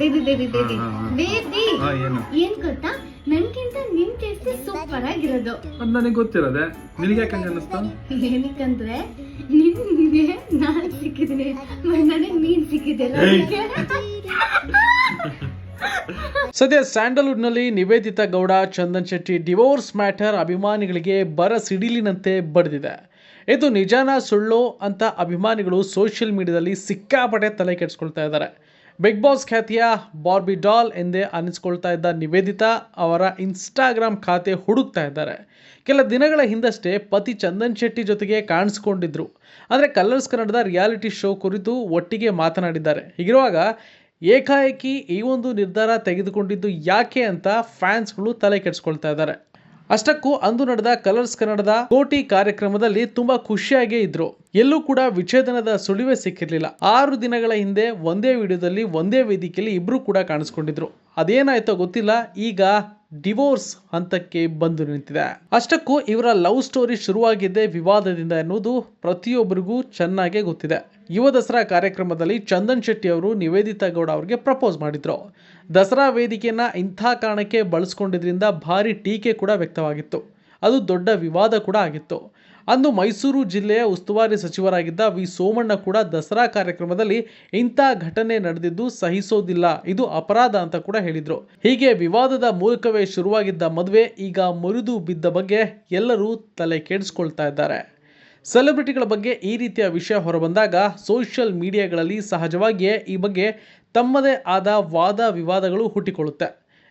Baby baby baby. Baby. ಹಾ ಏನು? ಏನ್ ಗೊತ್ತಾ? ನನ್ಗಿಂತ ನಿನ್ ಟೇಸ್ಟ್ ಸೂಪರ್ ಆಗಿರೋದು. ಅದು ನನಗೆ ಗೊತ್ತಿರೋದೆ. ನಿನಗೆ ಯಾಕೆ ಹಂಗೆ ಅನ್ನಿಸ್ತು? ಏನಕ್ಕಂದ್ರೆ ನಿನ್ಗೆ ನಾನು ಸಿಕ್ಕಿದೀನಿ ನನಗ್ ನೀನ್ ಏಯ್. ಅದಕ್ಕೆ. ಸದ್ಯ ಸ್ಯಾಂಡಲ್ವುಡ್ನಲ್ಲಿ ನಿವೇದಿತಾ ಗೌಡ ಚಂದನ್ ಶೆಟ್ಟಿ ಡಿವೋರ್ಸ್ ಮ್ಯಾಟರ್ ಅಭಿಮಾನಿಗಳಿಗೆ ಬರ ಸಿಡಿಲಿನಂತೆ ಬಡಿದಿದೆ. ಇದು ನಿಜಾನ ಸುಳ್ಳು ಅಂತ ಅಭಿಮಾನಿಗಳು ಸೋಷಿಯಲ್ ಮೀಡಿಯಾದಲ್ಲಿ ಸಿಕ್ಕಾಪಟ್ಟೆ ತಲೆ ಕೆಡಿಸ್ಕೊಳ್ತಾ ಇದ್ದಾರೆ. ಬಿಗ್ ಬಾಸ್ ಖ್ಯಾತಿಯ ಬಾರ್ಬಿ ಡಾಲ್ ಎಂದೇ ಅನಿಸ್ಕೊಳ್ತಾ ಇದ್ದ ನಿವೇದಿತಾ ಅವರ ಇನ್ಸ್ಟಾಗ್ರಾಮ್ ಖಾತೆ ಹುಡುಕ್ತಾ ಇದ್ದಾರೆ. ಕೆಲ ದಿನಗಳ ಹಿಂದಷ್ಟೇ ಪತಿ ಚಂದನ್ ಶೆಟ್ಟಿ ಜೊತೆಗೆ ಕಾಣಿಸ್ಕೊಂಡಿದ್ರು. ಅಂದರೆ ಕಲರ್ಸ್ ಕನ್ನಡದ ರಿಯಾಲಿಟಿ ಶೋ ಕುರಿತು ಒಟ್ಟಿಗೆ ಮಾತನಾಡಿದ್ದಾರೆ. ಹೀಗಿರುವಾಗ ಏಕಾಏಕಿ ಈ ಒಂದು ನಿರ್ಧಾರ ತೆಗೆದುಕೊಂಡಿದ್ದು ಯಾಕೆ ಅಂತ ಫ್ಯಾನ್ಸ್ಗಳು ತಲೆ ಕೆಡಿಸ್ಕೊಳ್ತಾ ಇದ್ದಾರೆ. ಅಷ್ಟಕ್ಕೂ ಅಂದು ನಡೆದ ಕಲರ್ಸ್ ಕನ್ನಡದ ಕೋಟಿ ಕಾರ್ಯಕ್ರಮದಲ್ಲಿ ತುಂಬ ಖುಷಿಯಾಗೇ ಇದ್ರು. ಎಲ್ಲೂ ಕೂಡ ವಿಚ್ಛೇದನದ ಸುಳಿವೆ ಸಿಕ್ಕಿರಲಿಲ್ಲ. ಆರು ದಿನಗಳ ಹಿಂದೆ ಒಂದೇ ವಿಡಿಯೋದಲ್ಲಿ, ಒಂದೇ ವೇದಿಕೆಯಲ್ಲಿ ಇಬ್ಬರು ಕೂಡ ಕಾಣಿಸ್ಕೊಂಡಿದ್ರು. ಅದೇನಾಯ್ತೋ ಗೊತ್ತಿಲ್ಲ, ಈಗ ಡಿವೋರ್ಸ್ ಹಂತಕ್ಕೆ ಬಂದು ನಿಂತಿದೆ. ಅಷ್ಟಕ್ಕೂ ಇವರ ಲವ್ ಸ್ಟೋರಿ ಶುರುವಾಗಿದ್ದೇ ವಿವಾದದಿಂದ ಎನ್ನುವುದು ಪ್ರತಿಯೊಬ್ಬರಿಗೂ ಚೆನ್ನಾಗೇ ಗೊತ್ತಿದೆ. ಯುವ ದಸರಾ ಕಾರ್ಯಕ್ರಮದಲ್ಲಿ ಚಂದನ್ ಶೆಟ್ಟಿ ಅವರು ನಿವೇದಿತಾ ಗೌಡ ಅವರಿಗೆ ಪ್ರಪೋಸ್ ಮಾಡಿದ್ರು. ದಸರಾ ವೇದಿಕೆಯನ್ನ ಇಂಥ ಕಾರಣಕ್ಕೆ ಬಳಸ್ಕೊಂಡಿದ್ರಿಂದ ಭಾರಿ ಟೀಕೆ ಕೂಡ ವ್ಯಕ್ತವಾಗಿತ್ತು. ಅದು ದೊಡ್ಡ ವಿವಾದ ಕೂಡ ಆಗಿತ್ತು. ಅಂದು ಮೈಸೂರು ಜಿಲ್ಲೆಯ ಉಸ್ತುವಾರಿ ಸಚಿವರಾಗಿದ್ದ ವಿ ಸೋಮಣ್ಣ ಕೂಡ ದಸರಾ ಕಾರ್ಯಕ್ರಮದಲ್ಲಿ ಇಂಥ ಘಟನೆ ನಡೆದಿದ್ದು ಸಹಿಸೋದಿಲ್ಲ, ಇದು ಅಪರಾಧ ಅಂತ ಕೂಡ ಹೇಳಿದ್ರು. ಹೀಗೆ ವಿವಾದದ ಮೂಲಕವೇ ಶುರುವಾಗಿದ್ದ ಮದುವೆ ಈಗ ಮುರಿದು ಬಿದ್ದ ಬಗ್ಗೆ ಎಲ್ಲರೂ ತಲೆ ಕೆಡಿಸ್ಕೊಳ್ತಾ ಇದ್ದಾರೆ. ಸೆಲೆಬ್ರಿಟಿಗಳ ಬಗ್ಗೆ ಈ ರೀತಿಯ ವಿಷಯ ಹೊರಬಂದಾಗ ಸೋಷಿಯಲ್ ಮೀಡಿಯಾಗಳಲ್ಲಿ ಸಹಜವಾಗಿಯೇ ಈ ಬಗ್ಗೆ ತಮ್ಮದೇ ಆದ ವಾದ ವಿವಾದಗಳು ಹುಟ್ಟಿಕೊಳ್ಳುತ್ತೆ.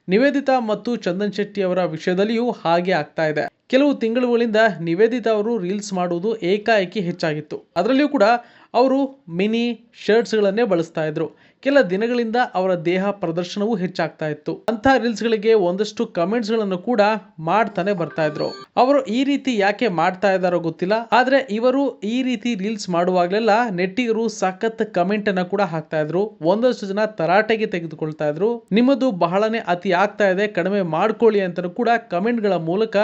ನಿವೇದಿತಾ ಮತ್ತು ಚಂದನ್ ಶೆಟ್ಟಿ ಅವರ ವಿಷಯದಲ್ಲಿಯೂ ಹಾಗೆ ಆಗ್ತಾ ಇದೆ. ಕೆಲವು ತಿಂಗಳುಗಳಿಂದ ನಿವೇದಿತ ಅವರು ರೀಲ್ಸ್ ಮಾಡುವುದು ಏಕಾಏಕಿ ಹೆಚ್ಚಾಗಿತ್ತು. ಅದರಲ್ಲಿಯೂ ಕೂಡ ಅವರು ಮಿನಿ ಶರ್ಟ್ಸ್ಗಳನ್ನೇ ಬಳಸ್ತಾ ಇದ್ರು. ಕೆಲ ದಿನಗಳಿಂದ ಅವರ ದೇಹ ಪ್ರದರ್ಶನವೂ ಹೆಚ್ಚಾಗ್ತಾ ಇತ್ತು. ಅಂತ ರೀಲ್ಸ್ಗಳಿಗೆ ಒಂದಷ್ಟು ಕಮೆಂಟ್ಸ್ಗಳನ್ನು ಕೂಡ ಮಾಡ್ತಾನೆ ಬರ್ತಾ ಇದ್ರು. ಅವರು ಈ ರೀತಿ ಯಾಕೆ ಮಾಡ್ತಾ ಇದ್ದಾರೋ ಗೊತ್ತಿಲ್ಲ. ಆದ್ರೆ ಇವರು ಈ ರೀತಿ ರೀಲ್ಸ್ ಮಾಡುವಾಗಲೆಲ್ಲ ನೆಟ್ಟಿಗರು ಸಖತ್ ಕಮೆಂಟ್ ಅನ್ನ ಕೂಡ ಹಾಕ್ತಾ ಇದ್ರು. ಒಂದಷ್ಟು ಜನ ತರಾಟೆಗೆ ತೆಗೆದುಕೊಳ್ತಾ ಇದ್ರು. ನಿಮ್ಮದು ಬಹಳನೇ ಅತಿ ಆಗ್ತಾ ಇದೆ, ಕಡಿಮೆ ಮಾಡ್ಕೊಳ್ಳಿ ಅಂತಲೂ ಕೂಡ ಕಮೆಂಟ್ಗಳ ಮೂಲಕ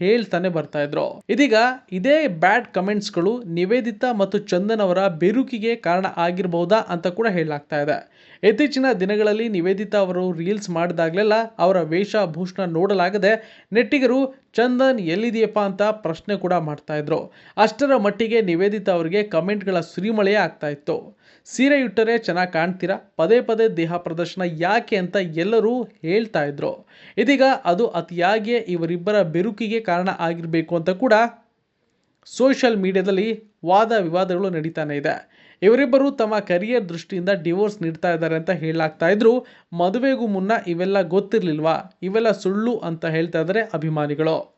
ಹೇಳ್ತಾನೆ ಬರ್ತಾ ಇದ್ರು. ಇದೀಗ ಇದೇ ಬ್ಯಾಡ್ ಕಮೆಂಟ್ಸ್ಗಳು ನಿವೇದಿತಾ ಮತ್ತು ಚಂದನ್ ಅವರ ಬಿರುಕಿಗೆ ಕಾರಣ ಆಗಿರಬಹುದಾ ಅಂತ ಕೂಡ ಹೇಳಲಾಗ್ತಾ ಇದೆ. ಇತ್ತೀಚಿನ ದಿನಗಳಲ್ಲಿ ನಿವೇದಿತಾ ಅವರು ರೀಲ್ಸ್ ಮಾಡಿದಾಗಲೆಲ್ಲ ಅವರ ವೇಷಭೂಷಣ ನೋಡಲಾಗದೆ ನೆಟ್ಟಿಗರು ಚಂದನ್ ಎಲ್ಲಿದೆಯಪ್ಪ ಅಂತ ಪ್ರಶ್ನೆ ಕೂಡ ಮಾಡ್ತಾಯಿದ್ರು ಅಷ್ಟರ ಮಟ್ಟಿಗೆ ನಿವೇದಿತಾ ಅವರಿಗೆ ಕಮೆಂಟ್ಗಳ ಸುರಿಮಳೆಯೇ ಆಗ್ತಾ ಇತ್ತು. ಸೀರೆ ಇಟ್ಟರೆ ಚೆನ್ನಾಗಿ ಕಾಣ್ತೀರಾ? ಪದೇ ಪದೇ ದೇಹ ಪ್ರದರ್ಶನ ಯಾಕೆ ಅಂತ ಎಲ್ಲರೂ ಹೇಳ್ತಾ ಇದ್ರು. ಇದೀಗ ಅದು ಅತಿಯಾಗಿಯೇ ಇವರಿಬ್ಬರ ಬೆರುಕಿಗೆ ಕಾರಣ ಆಗಿರಬೇಕು ಅಂತ ಕೂಡ ಸೋಷಿಯಲ್ ಮೀಡಿಯಾದಲ್ಲಿ ವಾದ ವಿವಾದಗಳು ನಡೀತಾನೆ ಇದೆ. ಇವರಿಬ್ಬರು ತಮ್ಮ ಕರಿಯರ್ ದೃಷ್ಟಿಯಿಂದ ಡಿವೋರ್ಸ್ ನೀಡ್ತಾ ಇದ್ದಾರೆ ಅಂತ ಹೇಳಾಗ್ತಾ ಇದ್ರು. ಮದುವೆಗೂ ಮುನ್ನ ಇವೆಲ್ಲ ಗೊತ್ತಿರಲಿಲ್ವಾ? ಇವೆಲ್ಲ ಸುಳ್ಳು ಅಂತ ಹೇಳ್ತಾ ಇದ್ದಾರೆ ಅಭಿಮಾನಿಗಳು.